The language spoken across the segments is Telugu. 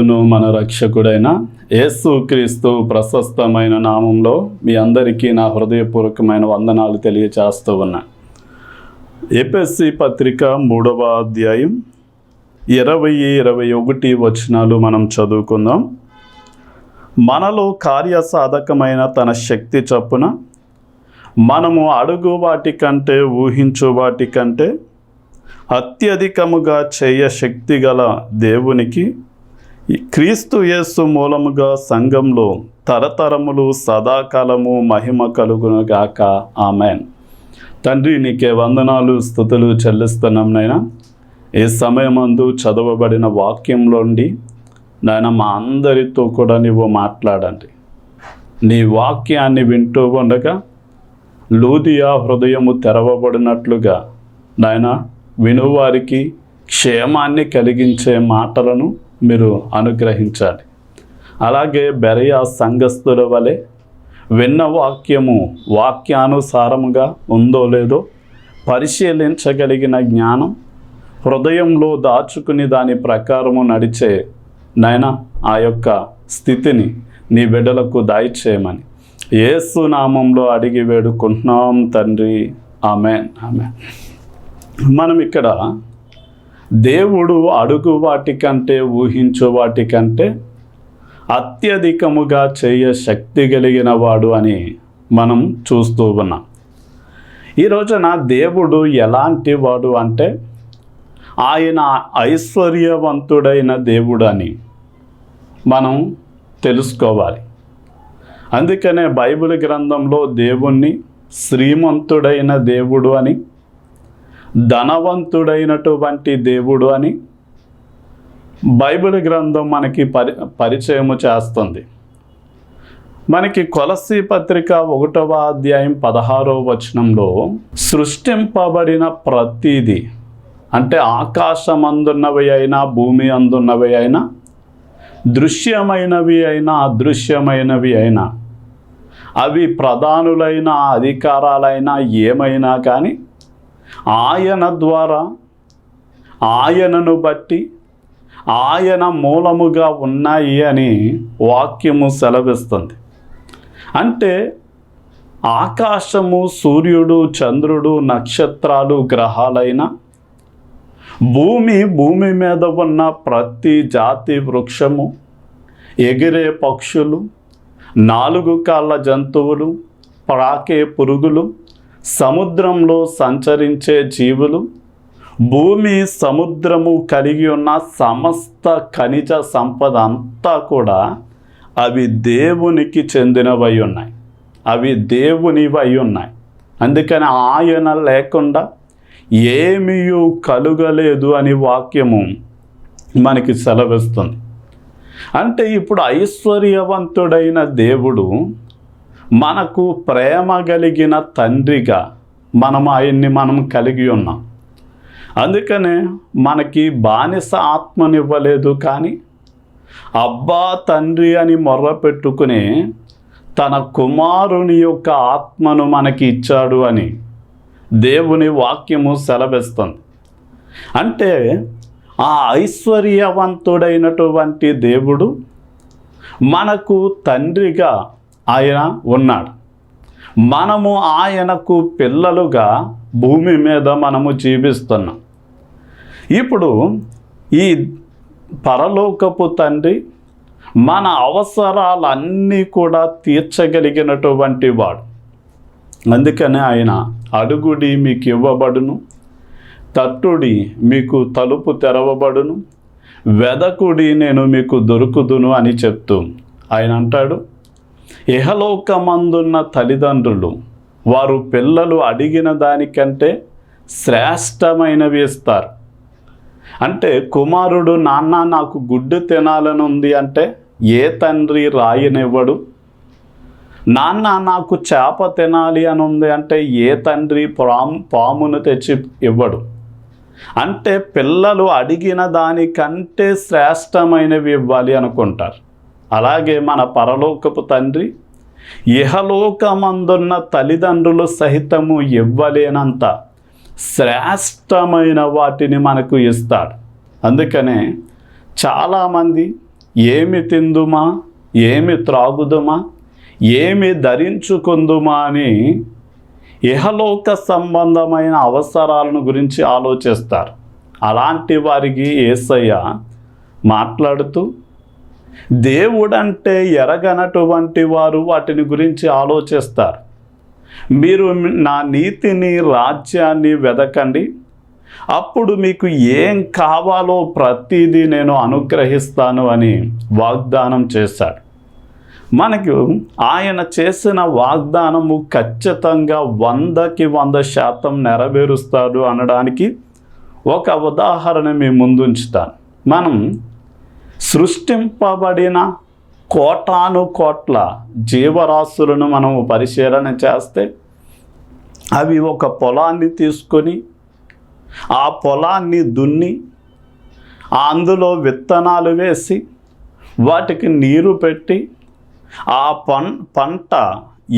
మహాదేవుడును మన రక్షకుడైన యేసుక్రీస్తు ప్రశస్తమైన నామంలో మీ అందరికీ నా హృదయపూర్వకమైన వందనాలు తెలియచేస్తూ ఉన్నా. ఏపీఎస్సి పత్రిక మూడవ అధ్యాయం ఇరవై ఇరవై ఒకటి వచనాలు మనం చదువుకుందాం. మనలో కార్యసాధకమైన తన శక్తి చొప్పున మనము అడుగు వాటి కంటే ఊహించు వాటి కంటే అత్యధికముగా చేయ శక్తి గల దేవునికి క్రీస్తు యేసు మూలముగా సంఘంలో తరతరములు సదాకాలము మహిమ కలుగునుగాక. ఆమెన్. తండ్రి నీకే వందనాలు స్థుతులు చెల్లిస్తున్నాం నైనా ఈ సమయమందు చదవబడిన వాక్యంలోండి నాయన మా అందరితో కూడా నువ్వు మాట్లాడండి. నీ వాక్యాన్ని వింటూ ఉండగా లూదియా హృదయము తెరవబడినట్లుగా నాయన వినువారికి క్షేమాన్ని కలిగించే మాటలను మీరు అనుగ్రహించాలి. అలాగే బెరయ సంఘస్థుల వలె విన్న వాక్యము వాక్యానుసారముగా ఉందో లేదో పరిశీలించగలిగిన జ్ఞానం హృదయంలో దాచుకుని దాని ప్రకారము నడిచే నాయన ఆ యొక్క స్థితిని నీ బిడ్డలకు దాయిచేయమని ఏసు నామంలో అడిగి వేడుకుంటున్నాం తండ్రి. ఆమె ఆమె మనం ఇక్కడ దేవుడు అడుగు వాటికంటే ఊహించు వాటికంటే అత్యధికముగా చేయ శక్తి కలిగిన వాడు అని మనం చూస్తూ ఉన్నాం. ఈ రోజున దేవుడు ఎలాంటి వాడు అంటే ఆయన ఐశ్వర్యవంతుడైన దేవుడు అని మనం తెలుసుకోవాలి. అందుకనే బైబిల్ గ్రంథంలో దేవుణ్ణి శ్రీమంతుడైన దేవుడు అని ధనవంతుడైనటువంటి దేవుడు అని బైబిల్ గ్రంథం మనకి పరి పరిచయము చేస్తుంది. మనకి కొలసి పత్రిక ఒకటవ అధ్యాయం పదహారవ వచనంలో సృష్టింపబడిన ప్రతిదీ అంటే ఆకాశం అందున్నవి అయినా భూమి అందున్నవి అయినా దృశ్యమైనవి అయినా అదృశ్యమైనవి అయినా అవి ప్రధానులైన అధికారాలైనా ఏమైనా కానీ ఆయన ద్వారా ఆయనను బట్టి ఆయన మూలముగా ఉన్నాయి అని వాక్యము సెలవిస్తుంది. అంటే ఆకాశము సూర్యుడు చంద్రుడు నక్షత్రాలు గ్రహాలైన భూమి భూమి మీద ఉన్న ప్రతి జాతి వృక్షము ఎగిరే పక్షులు నాలుగు కాళ్ళ జంతువులు ప్రాకే పురుగులు సముద్రంలో సంచరించే జీవులు భూమి సముద్రము కలిగి ఉన్న సమస్త ఖనిజ సంపద అంతా కూడా అవి దేవునికి చెందినవై ఉన్నాయి. అవి దేవునివై ఉన్నాయి. అందుకని ఆయన లేకుండా ఏమీ కలుగలేదు అని వాక్యము మనకి సెలవిస్తుంది. అంటే ఇప్పుడు ఐశ్వర్యవంతుడైన దేవుడు మనకు ప్రేమ కలిగిన తండ్రిగా మనం ఆయన్ని మనం కలిగి ఉన్నాం. అందుకనే మనకి బానిస ఆత్మనివ్వలేదు కానీ అబ్బా తండ్రి అని మొర్ర పెట్టుకుని తన కుమారుని యొక్క ఆత్మను మనకి ఇచ్చాడు అని దేవుని వాక్యము సెలవిస్తుంది. అంటే ఆ ఐశ్వర్యవంతుడైనటువంటి దేవుడు మనకు తండ్రిగా ఆయన ఉన్నాడు. మనము ఆయనకు పిల్లలుగా భూమి మీద మనము జీవిస్తున్నాం. ఇప్పుడు ఈ పరలోకపు తండ్రి మన అవసరాలన్నీ కూడా తీర్చగలిగినటువంటి వాడు. అందుకనే ఆయన అడుగుడి మీకు ఇవ్వబడును తట్టుడి మీకు తలుపు తెరవబడును వెదకుడి నేను మీకు దొరుకుదును అని చెప్తూ ఆయన అంటాడు ఇహలోకమందున్న తల్లిదండ్రులు వారు పిల్లలు అడిగిన దానికంటే శ్రేష్టమైనవి ఇస్తారు. అంటే కుమారుడు నాన్న నాకు గుడ్డు తినాలని ఉంది అంటే ఏ తండ్రి రాయనివ్వడు? నాన్న నాకు చేప తినాలి అని ఉంది అంటే ఏ తండ్రి పాము పామును తెచ్చి ఇవ్వడు? అంటే పిల్లలు అడిగిన దానికంటే శ్రేష్టమైనవి ఇవ్వాలి అనుకుంటారు. అలాగే మన పరలోకపు తండ్రి ఇహలోకమందున్న తల్లిదండ్రులు సహితము ఇవ్వలేనంత శ్రేష్టమైన వాటిని మనకు ఇస్తాడు. అందుకనే చాలామంది ఏమి తిందుమా ఏమి త్రాగుదుమా ఏమి ధరించుకుందుమా అని ఇహలోక సంబంధమైన అవసరాలను గురించి ఆలోచిస్తారు. అలాంటి వారికి ఏసయ్య మాట్లాడుతూ దేవుడంటే ఎరగనటువంటి వారు వాటిని గురించి ఆలోచిస్తారు. మీరు నా నీతిని రాజ్యాన్ని వెదకండి. అప్పుడు మీకు ఏం కావాలో ప్రతిదీ నేను అనుగ్రహిస్తాను అని వాగ్దానం చేశాడు. మనకు ఆయన చేసిన వాగ్దానము ఖచ్చితంగా వందకి వంద శాతం నెరవేరుస్తాడు అనడానికి ఒక ఉదాహరణ మీ ముందుంచుతాను మనం సృష్టింపబడిన కోటాను కోట్ల జీవరాశులను మనం పరిశీలన చేస్తే అవి ఒక పొలాన్ని తీసుకొని ఆ పొలాన్ని దున్ని అందులో విత్తనాలు వేసి వాటికి నీరు పెట్టి ఆ పం పంట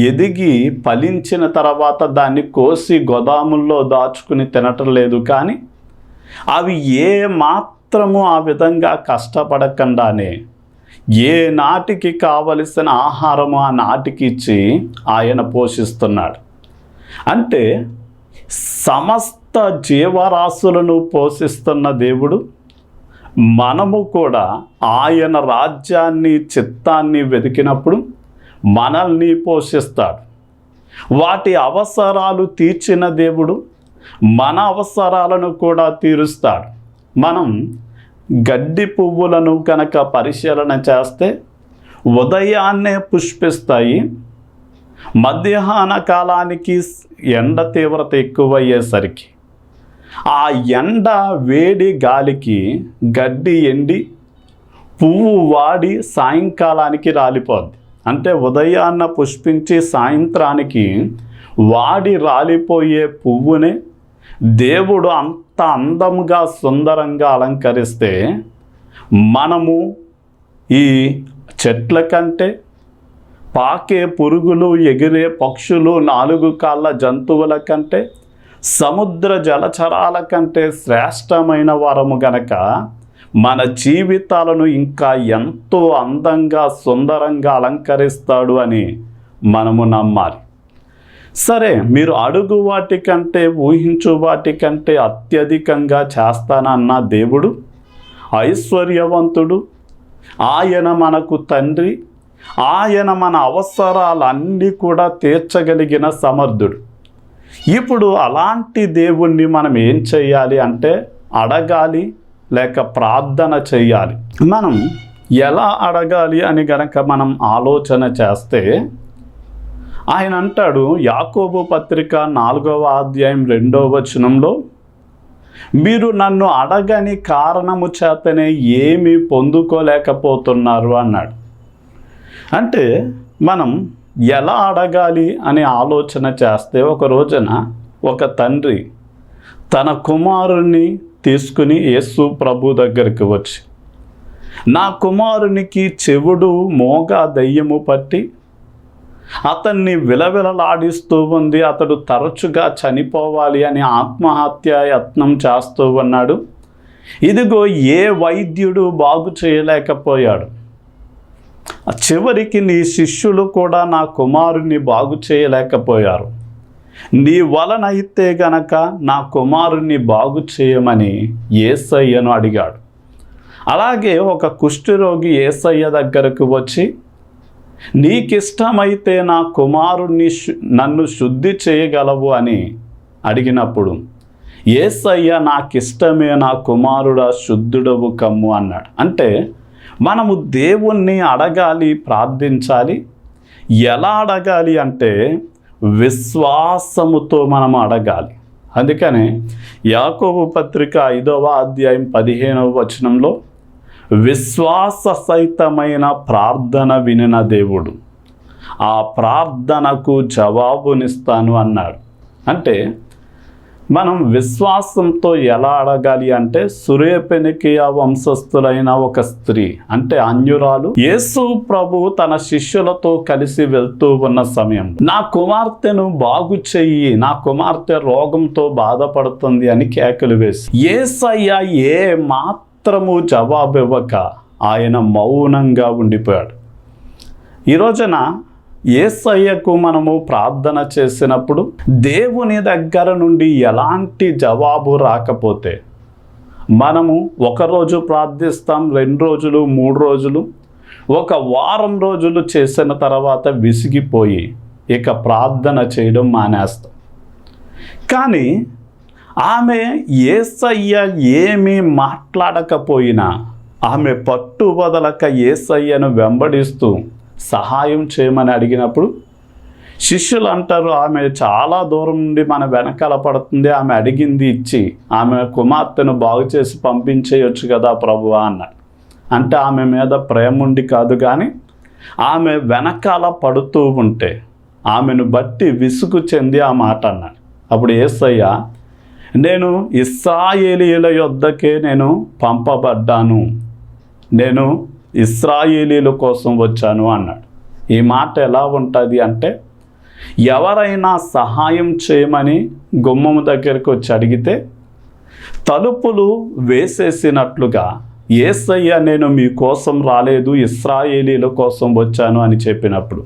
ఎదిగి ఫలించిన తర్వాత దాన్ని కోసి గోదాముల్లో దాచుకుని తినటం లేదు కానీ అవి ఏ మాత్రము ఆ విధంగా కష్టపడకుండానే ఏ నాటికి కావలసిన ఆహారము ఆ నాటికి ఇచ్చి ఆయన పోషిస్తున్నాడు. అంటే సమస్త జీవరాశులను పోషిస్తున్న దేవుడు మనము కూడా ఆయన రాజ్యాన్ని చిత్తాన్ని వెతికినప్పుడు మనల్ని పోషిస్తాడు. వాటి అవసరాలు తీర్చిన దేవుడు మన అవసరాలను కూడా తీరుస్తాడు. మనం గడ్డి పువ్వులను కనుక పరిశీలన చేస్తే ఉదయాన్నే పుష్పిస్తాయి మధ్యాహ్న కాలానికి ఎండ తీవ్రత ఎక్కువయ్యేసరికి ఆ ఎండ వేడి గాలికి గడ్డి ఎండి పువ్వు వాడి సాయంకాలానికి రాలిపోద్ది. అంటే ఉదయాన్న పుష్పించి సాయంత్రానికి వాడి రాలిపోయే పువ్వునే దేవుడు అంత అందంగా సుందరంగా అలంకరిస్తే మనము ఈ చెట్ల కంటే పాకే పురుగులు ఎగిరే పక్షులు నాలుగు కాళ్ళ జంతువుల కంటే సముద్ర జలచరాల కంటే శ్రేష్టమైన వరము గనక మన జీవితాలను ఇంకా ఎంతో అందంగా సుందరంగా అలంకరిస్తాడు అని మనము నమ్మాలి. సరే మీరు అడుగు వాటికంటే ఊహించు వాటికంటే అత్యధికంగా చేస్తానన్న దేవుడు ఐశ్వర్యవంతుడు ఆయన మనకు తండ్రి ఆయన మన అవసరాలన్నీ కూడా తీర్చగలిగిన సమర్థుడు. ఇప్పుడు అలాంటి దేవుణ్ణి మనం ఏం చేయాలి అంటే అడగాలి లేక ప్రార్థన చేయాలి. మనం ఎలా అడగాలి అని గనక మనం ఆలోచన చేస్తే ఆయన అంటాడు యాకోబు పత్రిక నాలుగవ అధ్యాయం రెండవ వచనంలో మీరు నన్ను అడగని కారణము చేతనే ఏమీ పొందుకోలేకపోతున్నారు? అన్నాడు. అంటే మనం ఎలా అడగాలి అని ఆలోచన చేస్తే ఒక రోజున ఒక తండ్రి తన కుమారుణ్ణి తీసుకుని యేసు ప్రభు దగ్గరికి వచ్చి నా కుమారునికి చెవుడు మోగ దయ్యము పట్టి అతన్ని విలవిలలాడిస్తూ ఉంది. అతడు తరచుగా చనిపోవాలి అని ఆత్మహత్య యత్నం చేస్తూ ఉన్నాడు. ఇదిగో ఏ వైద్యుడు బాగు చేయలేకపోయాడు. చివరికి నీ శిష్యులు కూడా నా కుమారుని బాగు చేయలేకపోయారు. నీ వలనైతే గనక నా కుమారుని బాగు చేయమని ఏసయ్యను అడిగాడు. అలాగే ఒక కుష్ఠరోగి ఏసయ్య దగ్గరకు వచ్చి నీకిష్టమైతే నా కుమారుణ్ణి నన్ను శుద్ధి చేయగలవు అని అడిగినప్పుడు ఏసయ్య నాకిష్టమే నా కుమారుడా శుద్ధుడవు కమ్ము అన్నాడు. అంటే మనము దేవుణ్ణి అడగాలి ప్రార్థించాలి. ఎలా అడగాలి అంటే విశ్వాసముతో మనం అడగాలి. అందుకనే యాకోబు పత్రిక ఐదవ అధ్యాయం పదిహేనవ వచనంలో విశ్వాస సహితమైన ప్రార్థన వినిన దేవుడు. ఆ ప్రార్థనకు జవాబునిస్తాను అన్నాడు. అంటే మనం విశ్వాసంతో ఎలా అడగాలి అంటే సురేపెనికియ వంశస్థులైన ఒక స్త్రీ అంటే అన్యురాలు యేసు ప్రభు తన శిష్యులతో కలిసి వెళ్తూ ఉన్న సమయం. నా కుమార్తెను బాగు చెయ్యి నా కుమార్తె రోగంతో బాధపడుతుంది అని కేకలు వేసి ఏసయ్య ఏ మాత్రం మాత్రము జవాబు ఇవ్వక ఆయన మౌనంగా ఉండిపోయాడు. ఈ రోజున ఏసయ్యకు మనము ప్రార్థన చేసినప్పుడు దేవుని దగ్గర నుండి ఎలాంటి జవాబు రాకపోతే మనము ఒకరోజు ప్రార్థిస్తాం రెండు రోజులు మూడు రోజులు ఒక వారం రోజులు చేసిన తర్వాత విసిగిపోయి ఇక ప్రార్థన చేయడం మానేస్తాం. కానీ ఆమె ఏసయ్య ఏమీ మాట్లాడకపోయినా ఆమె పట్టు వదలక ఏసయ్యను వెంబడిస్తూ సహాయం చేయమని అడిగినప్పుడు శిష్యులు అంటారు ఆమె చాలా దూరం నుండి మన వెనకాల పడుతుంది. ఆమె అడిగింది ఇచ్చి ఆమె కుమార్తెను బాగు చేసి పంపించేయొచ్చు కదా ప్రభువా అన్నాడు. అంటే ఆమె మీద ప్రేమ ఉండి కాదు కానీ ఆమె వెనకాల పడుతూ ఉంటే ఆమెను బట్టి విసుగు చెంది ఆ మాట అన్నాడు. అప్పుడు ఏసయ్య నేను ఇస్రాయేలీల యొద్దకే నేను పంపబడ్డాను. నేను ఇస్రాయేలీల కోసం వచ్చాను అన్నాడు. ఈ మాట ఎలా ఉంటుంది అంటే ఎవరైనా సహాయం చేయమని గుమ్మం దగ్గరికి వచ్చి అడిగితే తలుపులు వేసేసినట్లుగా ఏసయ్య నేను మీకోసం రాలేదు ఇస్రాయేలీల కోసం వచ్చాను అని చెప్పినప్పుడు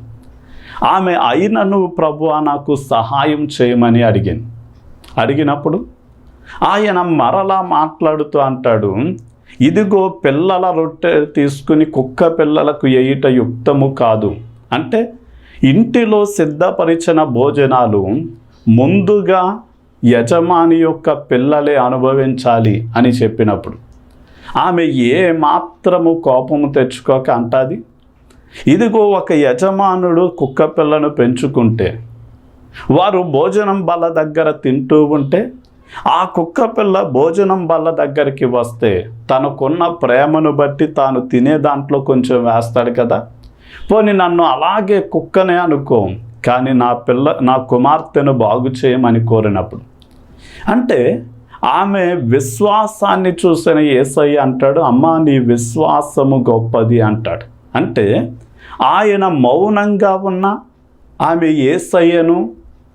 ఆమె అయినను ప్రభు నాకు సహాయం చేయమని అడిగింది. అడిగినప్పుడు ఆయన మరలా మాట్లాడుతూ అంటాడు ఇదిగో పిల్లల రొట్టె తీసుకుని కుక్క పిల్లలకు ఎయిట యుక్తము కాదు. అంటే ఇంటిలో సిద్ధపరిచిన భోజనాలు ముందుగా యజమాని యొక్క పిల్లలే అనుభవించాలి అని చెప్పినప్పుడు ఆమె ఏ మాత్రము కోపము తెచ్చుకోక అంటది? ఇదిగో ఒక యజమానుడు కుక్క పిల్లను పెంచుకుంటే వారు భోజనం బల దగ్గర తింటూ ఉంటే ఆ కుక్క పిల్ల భోజనం బల్ల దగ్గరికి వస్తే తనకున్న ప్రేమను బట్టి తాను తినే దాంట్లో కొంచెం వేస్తాడు కదా. పోనీ నన్ను అలాగే కుక్కనే అనుకో కానీ నా పిల్ల నా కుమార్తెను బాగు చేయమని కోరినప్పుడు. అంటే ఆమె విశ్వాసాన్ని చూసిన ఏసయ్య అంటాడు అమ్మా నీ విశ్వాసము గొప్పది అంటాడు. అంటే ఆయన మౌనంగా ఉన్న ఆమె ఏసయ్యను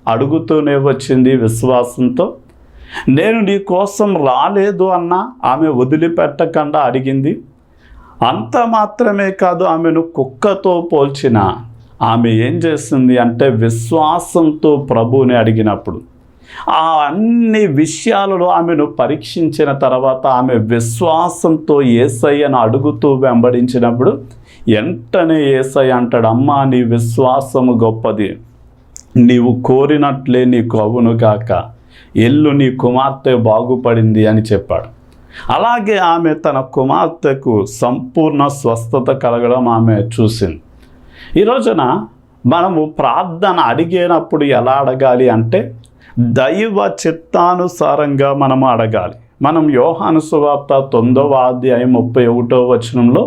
అడుగుతూనే వచ్చింది విశ్వాసంతో. నేను నీ కోసం రాలేదు అన్న ఆమె వదిలిపెట్టకుండా అడిగింది. అంత మాత్రమే కాదు ఆమెను కుక్కతో పోల్చిన. ఆమె ఏం చేస్తుంది అంటే విశ్వాసంతో ప్రభువుని అడిగినప్పుడు. ఆ అన్ని విషయాలలో ఆమెను పరీక్షించిన తర్వాత ఆమె విశ్వాసంతో ఏసయ్యను అడుగుతూ వెంబడించినప్పుడు వెంటనే ఏసయ్య అంటాడు అమ్మా నీ విశ్వాసము గొప్పది. నీవు కోరినట్లే నీకు అవును కాక ఎల్లు నీ కుమార్తె బాగుపడింది అని చెప్పాడు. అలాగే ఆమె తన కుమార్తెకు సంపూర్ణ స్వస్థత కలగడం ఆమె చూసింది. ఈ రోజున మనము ప్రార్థన అడిగేటప్పుడు ఎలా అడగాలి అంటే దైవ చిత్తానుసారంగా మనము అడగాలి. మనం యోహాను సువార్త తొమ్మిదవ అధ్యాయం ముప్పై ఒకటో వచనంలో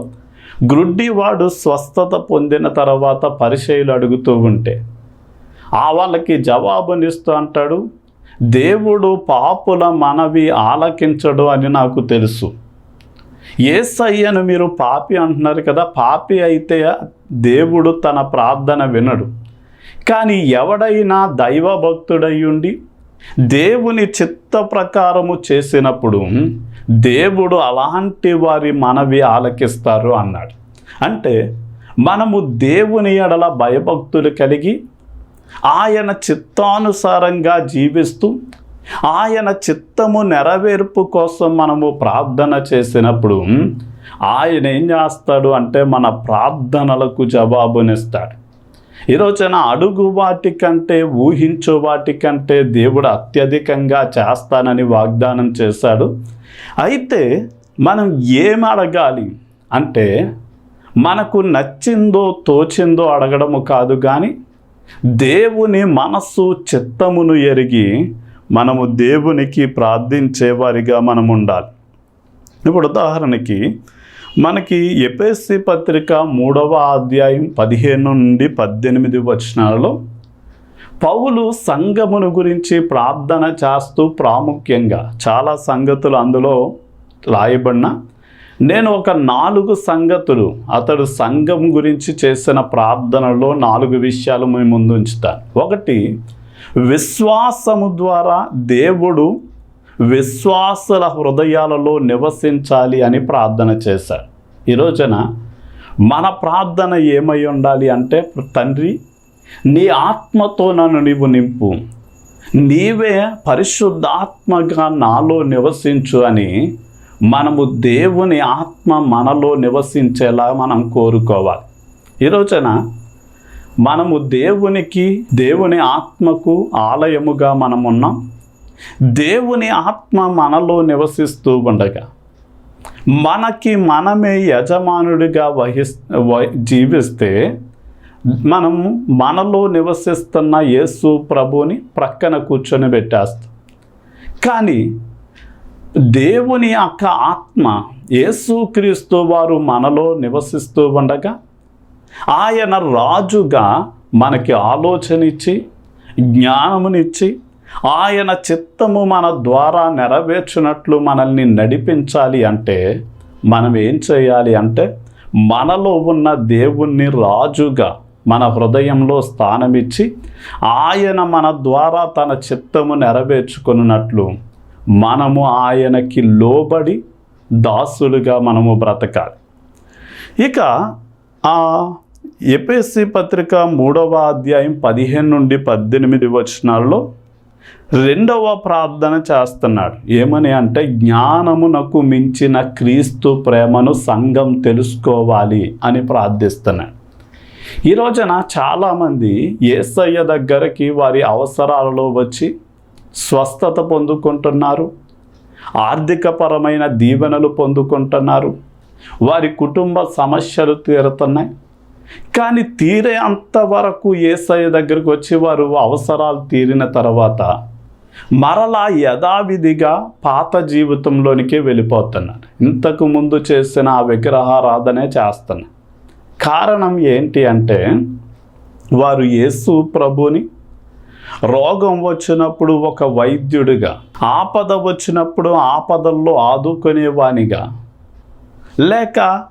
గ్రుడ్డివాడు స్వస్థత పొందిన తర్వాత పరిచయలు అడుగుతూ ఉంటే ఆ వాళ్ళకి జవాబునిస్తూ అంటాడు దేవుడు పాపుల మనవి ఆలకించడు అని నాకు తెలుసు. ఏసయ్యను మీరు పాపి అంటున్నారు కదా పాపి అయితే దేవుడు తన ప్రార్థన వినడు. కానీ ఎవడైనా దైవ ఉండి దేవుని చిత్త ప్రకారము చేసినప్పుడు దేవుడు అలాంటి వారి మనవి ఆలకిస్తారు అన్నాడు. అంటే మనము దేవుని ఎడల భయభక్తులు కలిగి ఆయన చిత్తానుసారంగా జీవిస్తూ ఆయన చిత్తము నెరవేర్పు కోసం మనము ప్రార్థన చేసినప్పుడు ఆయన ఏం చేస్తాడు అంటే మన ప్రార్థనలకు జవాబునిస్తాడు. ఈరోజున అడుగు వాటి కంటే ఊహించు వాటి కంటే దేవుడు అత్యధికంగా చేస్తానని వాగ్దానం చేశాడు. అయితే మనం ఏం అడగాలి అంటే మనకు నచ్చిందో తోచిందో అడగడము కాదు కానీ దేవుని మనస్సు చిత్తమును ఎరిగి మనము దేవునికి ప్రార్థించేవారిగా మనం ఉండాలి. ఇప్పుడు ఉదాహరణకి మనకి ఎపిఎస్సి పత్రిక మూడవ అధ్యాయం పదిహేను నుండి పద్దెనిమిది వచనాలలో పౌలు సంఘమును గురించి ప్రార్థన చేస్తూ ప్రాముఖ్యంగా చాలా సంగతులు అందులో రాయబడిన నేను ఒక నాలుగు సంగతులు అతడు సంఘం గురించి చేసిన ప్రార్థనలో నాలుగు విషయాలు మీ ముందు ఉంచుతాను ఒకటి విశ్వాసము ద్వారా దేవుడు విశ్వాసుల హృదయాలలో నివసించాలి అని ప్రార్థన చేశారు ఈ రోజున మన ప్రార్థన ఏమై ఉండాలి అంటే తండ్రి నీ ఆత్మతో నన్ను నీవు నింపు. నీవే పరిశుద్ధాత్మగా నాలో నివసించు అని మనము దేవుని ఆత్మ మనలో నివసించేలా మనం కోరుకోవాలి. ఈ రోజున మనము దేవునికి దేవుని ఆత్మకు ఆలయముగా మనం ఉన్నాం. దేవుని ఆత్మ మనలో నివసిస్తూ ఉండగా మనకి మనమే యజమానుడిగా వహిస్ వ- జీవిస్తే మనము మనలో నివసిస్తున్న యేసు ప్రభుని ప్రక్కన కూర్చొని పెట్టేస్తాం. కానీ దేవుని యొక్క ఆత్మ యేసుక్రీస్తు వారు మనలో నివసిస్తూ ఉండగా ఆయన రాజుగా మనకి ఆలోచన ఇచ్చి జ్ఞానమునిచ్చి ఆయన చిత్తము మన ద్వారా నెరవేర్చినట్లు మనల్ని నడిపించాలి అంటే మనం ఏం చేయాలి అంటే మనలో ఉన్న దేవుణ్ణి రాజుగా మన హృదయంలో స్థానమిచ్చి ఆయన మన ద్వారా తన చిత్తము నెరవేర్చుకున్నట్లు మనము ఆయనకి లోబడి దాసులుగా మనము బ్రతకాలి. ఇక ఆ ఎపిఎస్సి పత్రిక మూడవ అధ్యాయం పదిహేను నుండి పద్దెనిమిది వచనాల్లో రెండవ ప్రార్థన చేస్తున్నాడు. ఏమని అంటే జ్ఞానమునకు మించిన క్రీస్తు ప్రేమను సంఘం తెలుసుకోవాలి అని ప్రార్థిస్తున్నాడు. ఈ రోజున చాలామంది ఏసయ్య దగ్గరికి వారి అవసరాలలో వచ్చి స్వస్థత పొందుకుంటున్నారు. ఆర్థికపరమైన దీవెనలు పొందుకుంటున్నారు. వారి కుటుంబ సమస్యలు తీరుతున్నాయి. కానీ తీరే అంతవరకు ఏసయ్య దగ్గరికి వచ్చి వారు అవసరాలు తీరిన తర్వాత మరలా యథావిధిగా పాత జీవితంలోనికే వెళ్ళిపోతున్నారు. ఇంతకు ముందు చేసిన ఆ విగ్రహారాధనే చేస్తున్నారు. కారణం ఏంటి అంటే వారు యేసు ప్రభుని రోగం వచ్చినప్పుడు ఒక వైద్యుడిగా ఆపద వచ్చినప్పుడు ఆపదల్లో ఆదుకునేవానిగా లేక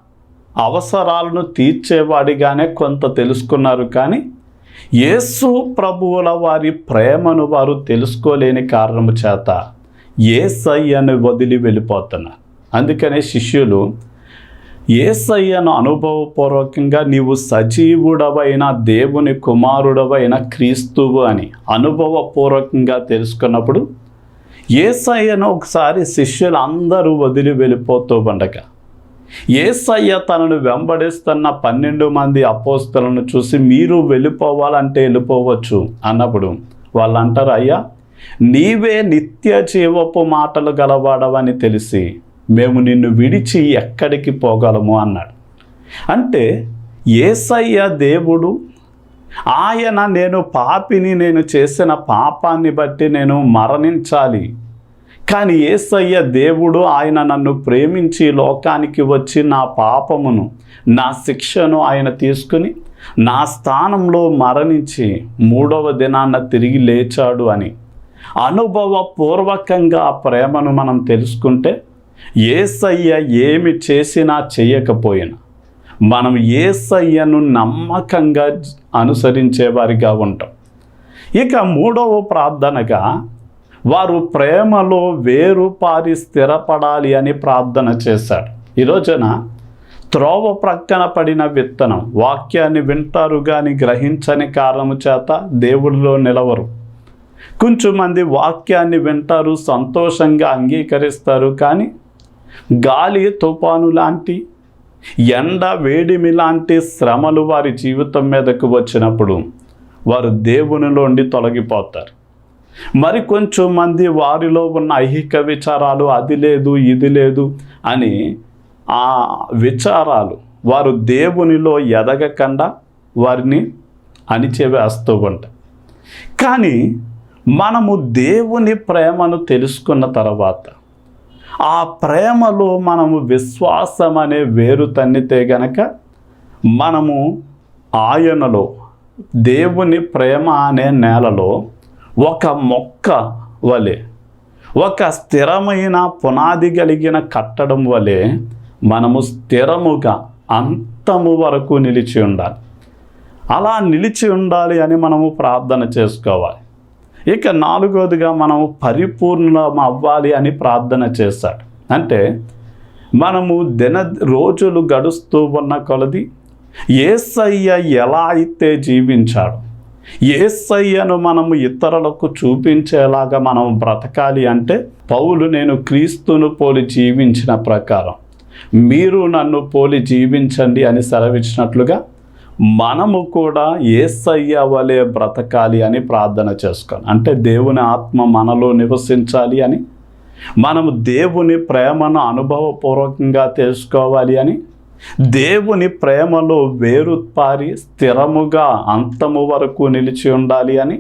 అవసరాలను తీర్చేవాడిగానే కొంత తెలుసుకున్నారు కానీ యేసు ప్రభువుల వారి ప్రేమను వారు తెలుసుకోలేని కారణము చేత ఏసయ్యను వదిలి వెళ్ళిపోతున్నారు. అందుకనే శిష్యులు ఏసయ్యను అనుభవపూర్వకంగా నీవు సజీవుడవైన దేవుని కుమారుడవైన క్రీస్తువు అని అనుభవపూర్వకంగా తెలుసుకున్నప్పుడు ఏసయ్యను ఒకసారి శిష్యులు అందరూ వదిలి వెళ్ళిపోతూ ఉండగా ఏసయ్య తనను వెంబడిస్తున్న పన్నెండు మంది అపోస్తులను చూసి మీరు వెళ్ళిపోవాలంటే వెళ్ళిపోవచ్చు అన్నప్పుడు వాళ్ళు అంటారు అయ్యా నీవే నిత్య జీవపు మాటలు గలవాడవని తెలిసి మేము నిన్ను విడిచి ఎక్కడికి పోగలము అన్నాడు. అంటే ఏసయ్య దేవుడు ఆయన నేను పాపిని నేను చేసిన పాపాన్ని బట్టి నేను మరణించాలి. కానీ ఏసయ్య దేవుడు ఆయన నన్ను ప్రేమించి లోకానికి వచ్చి నా పాపమును నా శిక్షను ఆయన తీసుకుని నా స్థానంలో మరణించి మూడవ దినాన్న తిరిగి లేచాడు అని. అనుభవపూర్వకంగా ఆ ప్రేమను మనం తెలుసుకుంటే ఏసయ్య ఏమి చేసినా చేయకపోయినా మనం ఏసయ్యను నమ్మకంగా అనుసరించేవారిగా ఉంటాం. ఇక మూడవ ప్రార్థనగా వారు ప్రేమలో వేరు పారి స్థిరపడాలి అని ప్రార్థన చేశాడు. ఈ రోజున త్రోవ ప్రక్కన పడిన విత్తనం వాక్యాన్ని వింటారు కానీ గ్రహించని కారణము చేత దేవుడిలో నిలవరు. కొంచెం మంది వాక్యాన్ని వింటారు సంతోషంగా అంగీకరిస్తారు కానీ గాలి తుఫాను లాంటి ఎండ వేడిమి లాంటి శ్రమలు వారి జీవితం మీదకు వచ్చినప్పుడు వారు దేవునిలోండి తొలగిపోతారు. మరి కొంచెం మంది వారిలో ఉన్న ఐహిక విచారాలు అది లేదు ఇది లేదు అని ఆ విచారాలు వారు దేవునిలో ఎదగకుండా వారిని అణిచివేస్తూ ఉంటారు కానీ మనము దేవుని ప్రేమను తెలుసుకున్న తర్వాత ఆ ప్రేమలో మనము విశ్వాసం అనే వేరు తన్నితే గనక మనము ఆయనలో దేవుని ప్రేమ అనే నేలలో ఒక మొక్క వలె ఒక స్థిరమైన పునాది కలిగిన కట్టడం వలె మనము స్థిరముగా అంతము వరకు నిలిచి ఉండాలి. అలా నిలిచి ఉండాలి అని మనము ప్రార్థన చేసుకోవాలి. ఇక నాలుగోదిగా మనం పరిపూర్ణం అవ్వాలి అని ప్రార్థన చేశాడు అంటే మనము దిన రోజులు గడుస్తూ ఉన్న కొలది ఏసయ్య ఎలా అయితే జీవించాడు ఏసయ్యను మనము ఇతరులకు చూపించేలాగా మనం బ్రతకాలి అంటే పౌలు నేను క్రీస్తును పోలి జీవించిన ప్రకారం మీరు నన్ను పోలి జీవించండి అని సెలవిచ్చినట్లుగా మనము కూడా ఏసయ్య వలె బ్రతకాలి అని ప్రార్థన చేసుకోవాలి. అంటే దేవుని ఆత్మ మనలో నివసించాలి అని మనము దేవుని ప్రేమను అనుభవపూర్వకంగా తెలుసుకోవాలి అని దేవుని ప్రేమలో వేరుపారి స్థిరముగా అంతము వరకు నిలిచి ఉండాలి అని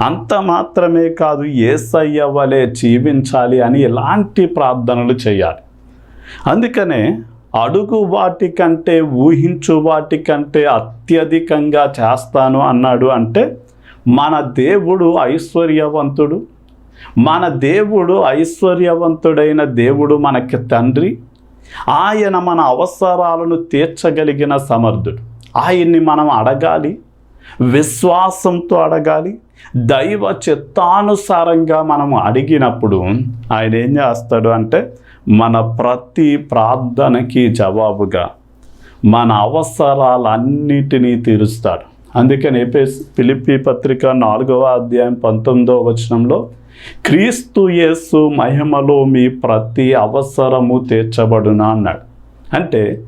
అంత మాత్రమే కాదు ఏసయ్య వలె జీవించాలి అని ఇలాంటి ప్రార్థనలు చేయాలి. అందుకనే అడుగు వాటి కంటే ఊహించు వాటి కంటే అత్యధికంగా చేస్తాను అన్నాడు అంటే మన దేవుడు ఐశ్వర్యవంతుడు. మన దేవుడు ఐశ్వర్యవంతుడైన దేవుడు మనకి తండ్రి. ఆయన మన అవసరాలను తీర్చగలిగిన సమర్థుడు. ఆయన్ని మనం అడగాలి విశ్వాసంతో అడగాలి దైవ చిత్తానుసారంగా మనం అడిగినప్పుడు ఆయన ఏం చేస్తాడు అంటే మన ప్రతి ప్రార్థనకి జవాబుగా మన అవసరాలన్నిటినీ తీరుస్తాడు. అందుకని ఏపీఎస్ పిలిపి పత్రిక నాలుగవ అధ్యాయం పంతొమ్మిదవ వచనంలో క్రీస్తు యేసు మహిమలో మీ ప్రతి అవసరము తీర్చబడునా? అన్నాడు. అంటే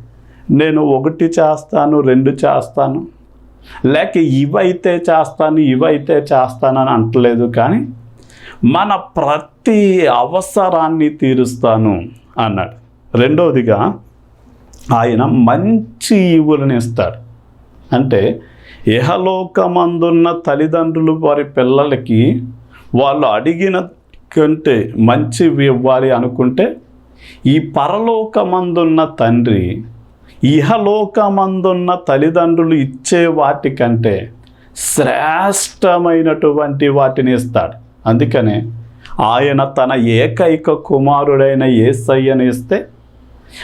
నేను ఒకటి చేస్తాను రెండు చేస్తాను లేక ఇవైతే చేస్తాను ఇవైతే చేస్తానని అంటలేదు కానీ మన ప్రతి అవసరాన్ని తీరుస్తాను అన్నాడు. రెండవదిగా ఆయన మంచి ఈవులను ఇస్తాడు. అంటే ఇహలోకమందున్న తల్లిదండ్రులు వారి పిల్లలకి వాళ్ళు అడిగిన కంటే మంచివి ఇవ్వాలి అనుకుంటే ఈ పరలోకమందున్న తండ్రి ఇహలోకమందున్న తల్లిదండ్రులు ఇచ్చే వాటికంటే శ్రేష్టమైనటువంటి వాటిని ఇస్తాడు. అందుకనే ఆయన తన ఏకైక కుమారుడైన ఏసయ్యను ఇస్తే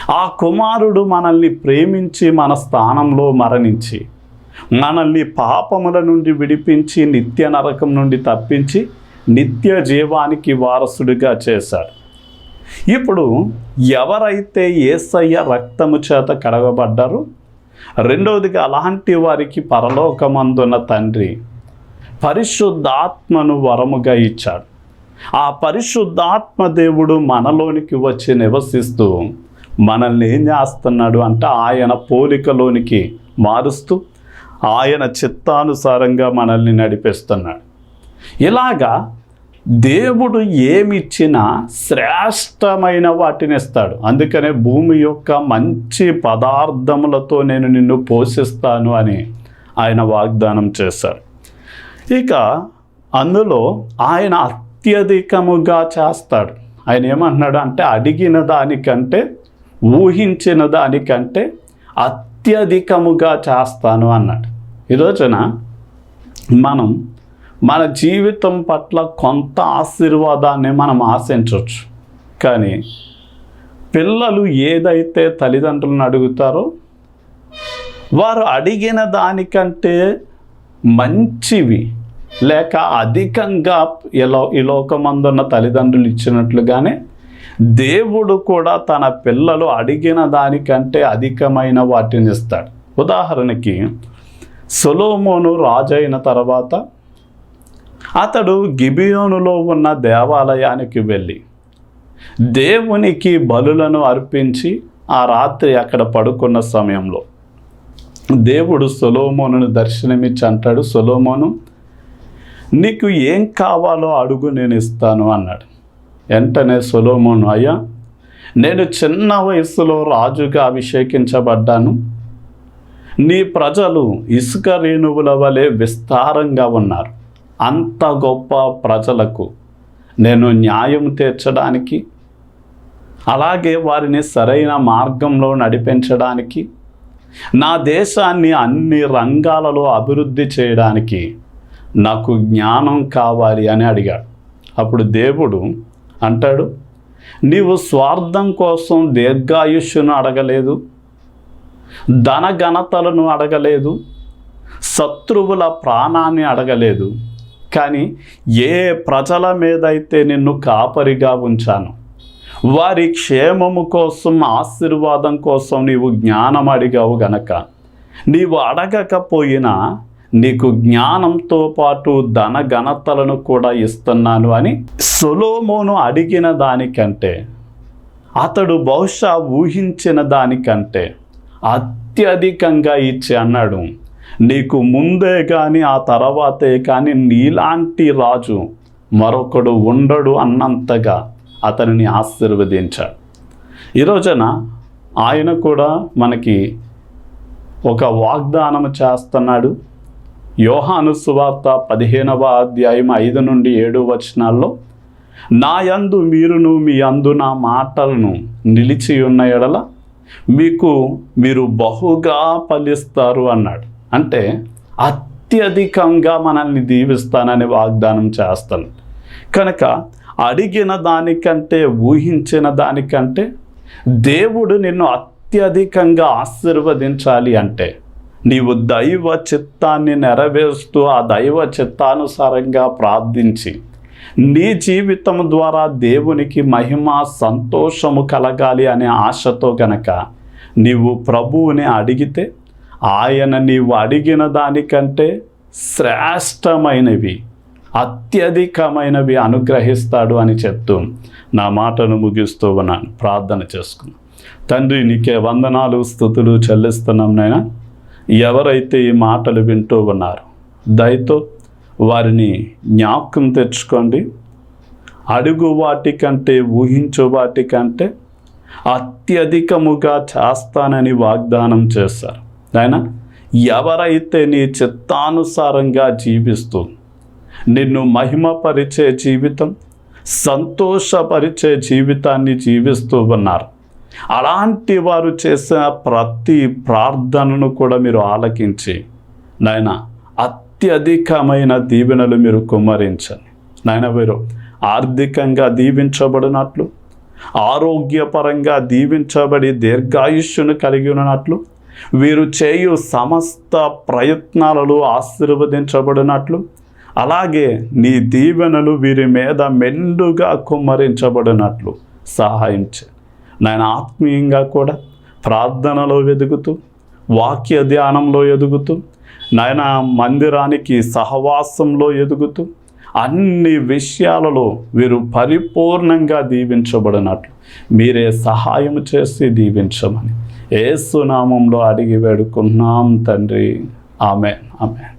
ఆ కుమారుడు మనల్ని ప్రేమించి మన స్థానంలో మరణించి మనల్ని పాపముల నుండి విడిపించి నిత్య నరకం నుండి తప్పించి నిత్య జీవానికి వారసుడిగా చేశాడు. ఇప్పుడు ఎవరైతే ఏసయ్య రక్తము చేత కడగబడ్డారో రెండవదిగా అలాంటి వారికి పరలోకమందున్న తండ్రి పరిశుద్ధాత్మను వరముగా ఇచ్చాడు. ఆ పరిశుద్ధాత్మ దేవుడు మనలోనికి వచ్చి నివసిస్తూ మనల్ని ఏం చేస్తున్నాడు అంటే ఆయన పోలికలోనికి మారుస్తూ ఆయన చిత్తానుసారంగా మనల్ని నడిపిస్తున్నాడు. ఇలాగా దేవుడు ఏమిచ్చినా శ్రేష్టమైన వాటిని ఇస్తాడు. అందుకనే భూమి యొక్క మంచి పదార్థములతో నేను నిన్ను పోషిస్తాను అని ఆయన వాగ్దానం చేశారు ఇక అందులో ఆయన అత్యధికముగా చేస్తాడు. ఆయన ఏమంటున్నాడు అంటే అడిగిన దానికంటే ఊహించిన దానికంటే అత్యధికముగా చేస్తాను అన్నాడు. ఈ రోజున మనం మన జీవితం పట్ల కొంత ఆశీర్వాదాన్ని మనం ఆశించవచ్చు. కానీ పిల్లలు ఏదైతే తల్లిదండ్రులను అడుగుతారో వారు అడిగిన దానికంటే మంచివి. లేక అధికంగా ఇలా ఈ లోకమందున్న తల్లిదండ్రులు ఇచ్చినట్లుగానే దేవుడు కూడా తన పిల్లలు అడిగిన దానికంటే అధికమైన వాటిని ఇస్తాడు. ఉదాహరణకి సొలోమోను రాజైన తర్వాత అతడు గిబియోనులో ఉన్న దేవాలయానికి వెళ్ళి దేవునికి బలులను అర్పించి ఆ రాత్రి అక్కడ పడుకున్న సమయంలో దేవుడు సొలోమోను దర్శనమిచ్చి అంటాడు సొలోమోను నీకు ఏం కావాలో అడుగు నేను ఇస్తాను అన్నాడు. వెంటనే సొలోమోను అయ్యా నేను చిన్న వయసులో రాజుగా అభిషేకించబడ్డాను. నీ ప్రజలు ఇసుక రేణువుల వలె విస్తారంగా ఉన్నారు. అంత గొప్ప ప్రజలకు నేను న్యాయం తీర్చడానికి అలాగే వారిని సరైన మార్గంలో నడిపించడానికి నా దేశాన్ని అన్ని రంగాలలో అభివృద్ధి చేయడానికి నాకు జ్ఞానం కావాలి అని అడిగాడు. అప్పుడు దేవుడు అంటాడు నీవు స్వార్థం కోసం దీర్ఘాయుష్యును అడగలేదు ధన ఘనతలను అడగలేదు శత్రువుల ప్రాణాన్ని అడగలేదు కానీ ఏ ప్రజల మీదైతే నిన్ను కాపరిగా ఉంచాను వారి క్షేమము కోసం ఆశీర్వాదం కోసం నీవు జ్ఞానం అడిగావు గనక. నీవు అడగకపోయినా నీకు జ్ఞానంతో పాటు ధన ఘనతలను కూడా ఇస్తున్నాను అని సొలోమోను అడిగిన దానికంటే అతడు బహుశా ఊహించిన దానికంటే అత్యధికంగా ఇచ్చి అన్నాడు. నీకు ముందే కానీ ఆ తర్వాతే కానీ నీలాంటి రాజు మరొకడు ఉండడు అన్నంతగా. అతనిని ఆశీర్వదించాడు. ఈ రోజున ఆయన కూడా మనకి ఒక వాగ్దానం చేస్తున్నాడు. యోహాను సువార్త పదిహేనవ అధ్యాయం ఐదు నుండి ఏడు వచనాల్లో నా యందు మీరును మీ అందు నా మాటలను నిలిచి ఉన్న ఎడల మీకు మీరు బహుగా ఫలిస్తారు అన్నాడు. అంటే అత్యధికంగా మనల్ని దీవిస్తానని వాగ్దానం చేస్తాను. కనుక అడిగిన దానికంటే ఊహించిన దానికంటే దేవుడు నిన్ను అత్యధికంగా ఆశీర్వదించాలి అంటే నీవు దైవ చిత్తాన్ని నెరవేరుస్తూ ఆ దైవ చిత్తానుసారంగా ప్రార్థించి నీ జీవితం ద్వారా దేవునికి మహిమ సంతోషము కలగాలి అనే ఆశతో గనక నీవు ప్రభువుని అడిగితే ఆయన నీవు అడిగిన దానికంటే శ్రేష్టమైనవి. అత్యధికమైనవి అనుగ్రహిస్తాడు అని చెప్తూ నా మాటను ముగిస్తూ ఉన్నాను ప్రార్థన చేసుకున్నాను తండ్రి నీకే వందనాలు స్థుతులు చెల్లిస్తున్నాం నాయన. ఎవరైతే ఈ మాటలు వింటూ ఉన్నారో దయతో వారిని జ్ఞాపకం తెచ్చుకోండి. అడుగు వాటికంటే ఊహించు వాటికంటే అత్యధికముగా చేస్తానని వాగ్దానం చేశారు. ఆయన ఎవరైతే నీ చిత్తానుసారంగా జీవిస్తూ నిన్ను మహిమపరిచే జీవితం సంతోషపరిచే జీవితాన్ని జీవిస్తూ ఉన్నారు. అలాంటి వారు చేసిన ప్రతి ప్రార్థనను కూడా మీరు ఆలకించి నాయన అత్యధికమైన దీవెనలు మీరు కుమ్మరించండి. నాయన మీరు ఆర్థికంగా దీవించబడినట్లు ఆరోగ్యపరంగా దీవించబడి దీర్ఘాయుష్యును కలిగి ఉన్నట్లు వీరు చేయు సమస్త ప్రయత్నాలలో ఆశీర్వదించబడినట్లు అలాగే నీ దీవెనలు వీరి మీద మెండుగా కుమ్మరించబడినట్లు సహాయం చే నాయన ఆత్మీయంగా కూడా ప్రార్థనలో ఎదుగుతూ వాక్య ధ్యానంలో ఎదుగుతూ నాయన మందిరానికి సహవాసంలో ఎదుగుతూ అన్ని విషయాలలో వీరు పరిపూర్ణంగా దీవించబడినట్లు మీరే సహాయం చేసి దీవించమని ఏసునామంలో అడిగి వేడుకున్నాం తండ్రి. ఆమె ఆమె